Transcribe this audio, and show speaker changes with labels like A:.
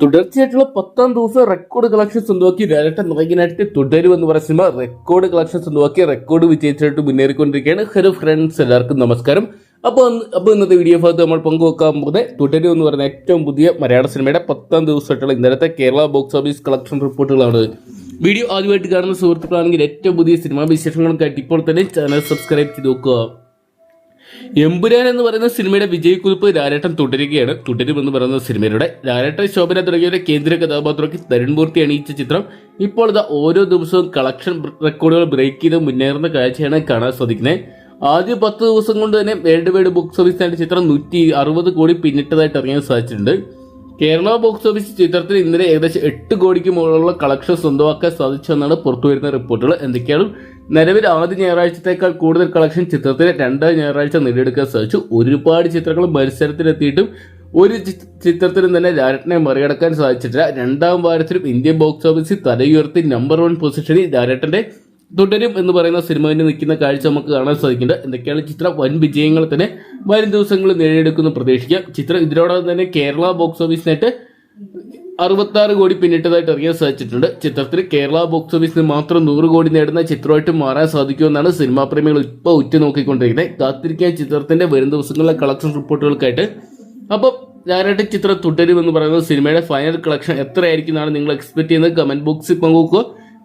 A: തുടർച്ചയായിട്ടുള്ള പത്താം ദിവസം റെക്കോർഡ് കളക്ഷൻ സ്വന്തമാക്കി രാജട്ട നായകനായിട്ട് തുടരും എന്ന് പറയുന്ന സിനിമ റെക്കോർഡ് കളക്ഷൻ സ്വന്തമാക്കി റെക്കോർഡ് വിജയിച്ചായിട്ട് മുന്നേറിക്കൊണ്ടിരിക്കുകയാണ്. ഹലോ ഫ്രണ്ട്സ് എല്ലാവർക്കും നമസ്കാരം. അപ്പോൾ അപ്പോൾ ഇന്നത്തെ വീഡിയോ ഭാഗത്ത് നമ്മൾ പങ്കുവെക്കാൻ പോകുന്നത് തുടരും എന്ന് പറയുന്ന ഏറ്റവും പുതിയ മലയാള സിനിമയുടെ പത്താം ദിവസമായിട്ടുള്ള ഇന്നലത്തെ കേരള ബോക്സ് ഓഫീസ് കളക്ഷൻ റിപ്പോർട്ടുകളാണ് വീഡിയോ ആദ്യമായിട്ട് കാണുന്ന സുഹൃത്തുക്കളാണെങ്കിൽ ഏറ്റവും പുതിയ സിനിമാ വിശേഷങ്ങൾക്കായിട്ട് ഇപ്പോൾ തന്നെ ചാനൽ സബ്സ്ക്രൈബ് ചെയ്ത് നോക്കുക എമ്പുരാൻ എന്ന് പറയുന്ന സിനിമയുടെ വിജയക്കുറിപ്പ് രാരേട്ടൻ തുടരുകയാണ്. തുടരുമെന്ന് പറയുന്ന സിനിമയുടെ രാരേട്ടൻ ശോഭന തുടങ്ങിയവരുടെ കേന്ദ്ര കഥാപാത്രമാക്കി തരുൺമൂർത്തി അണിയിച്ച ചിത്രം. ഇപ്പോൾ ഓരോ ദിവസവും കളക്ഷൻ റെക്കോർഡുകൾ ബ്രേക്ക് ചെയ്ത് മുന്നേറുന്ന കാഴ്ചയാണ് കാണാൻ സാധിക്കുന്നത് ആദ്യ പത്ത് ദിവസം കൊണ്ട് തന്നെ വേൾഡ് വൈഡ് ബുക്ക് സർവീസ് ചിത്രം നൂറ്റി അറുപത് കോടി പിന്നിട്ടതായിട്ട് അറിയാൻ സാധിച്ചിട്ടുണ്ട്. കേരള ബോക്സ് ഓഫീസ് ചിത്രത്തിൽ ഇന്നലെ ഏകദേശം എട്ട് കോടിക്ക് മുകളിലുള്ള കളക്ഷൻ സ്വന്തമാക്കാൻ സാധിച്ചെന്നാണ് പുറത്തുവരുന്ന റിപ്പോർട്ടുകൾ. എന്തൊക്കെയാണ് നിലവിൽ ആദ്യ ഞായറാഴ്ചത്തേക്കാൾ കൂടുതൽ കളക്ഷൻ ചിത്രത്തിന് രണ്ടാം ഞായറാഴ്ച നേടിയെടുക്കാൻ സാധിച്ചു. ഒരുപാട് ചിത്രങ്ങൾ മത്സരത്തിലെത്തിയിട്ടും ഒരു ചിത്രത്തിനും തന്നെ ലാരട്ടിനെ മറികടക്കാൻ സാധിച്ചിട്ടില്ല. രണ്ടാം വാരത്തിലും ഇന്ത്യൻ ബോക്സ് ഓഫീസിൽ തലയുയർത്തി നമ്പർ വൺ പൊസിഷനിൽ ലാരട്ടന്റെ തുടരും എന്ന് പറയുന്ന സിനിമ തന്നെ നിൽക്കുന്ന കാഴ്ച നമുക്ക് കാണാൻ സാധിക്കുന്നുണ്ട്. എന്തൊക്കെയാണ് ചിത്രം? വൻ വിജയങ്ങൾ തന്നെ വരും ദിവസങ്ങളിൽ നേടിയെടുക്കുന്നു പ്രതീക്ഷിക്കാം. ചിത്രം ഇതിനോടൊപ്പം തന്നെ കേരള ബോക്സ് ഓഫീസിനായിട്ട് അറുപത്തി ആറ് കോടി പിന്നിട്ടതായിട്ട് അറിയാൻ സാധിച്ചിട്ടുണ്ട്. ചിത്രത്തിൽ കേരള ബോക്സ് ഓഫീസിന് മാത്രം നൂറ് കോടി നേടുന്ന ചിത്രമായിട്ട് മാറാൻ സാധിക്കുമെന്നാണ് സിനിമാ പ്രേമികൾ ഇപ്പോൾ ഉറ്റുനോക്കിക്കൊണ്ടിരിക്കുന്നത് കാത്തിരിക്കാൻ ചിത്രത്തിന്റെ വരും ദിവസങ്ങളിലെ കളക്ഷൻ റിപ്പോർട്ടുകൾക്കായിട്ട്. അപ്പോൾ ഞാനായിട്ട് ചിത്രം തുടരുമെന്ന് പറയുന്നത് സിനിമയുടെ ഫൈനൽ കളക്ഷൻ എത്രയായിരിക്കും എന്നാണ് നിങ്ങൾ എക്സ്പെക്ട് ചെയ്യുന്നത്? കമന്റ് ബോക്സിൽ പങ്കുവെക്കുക.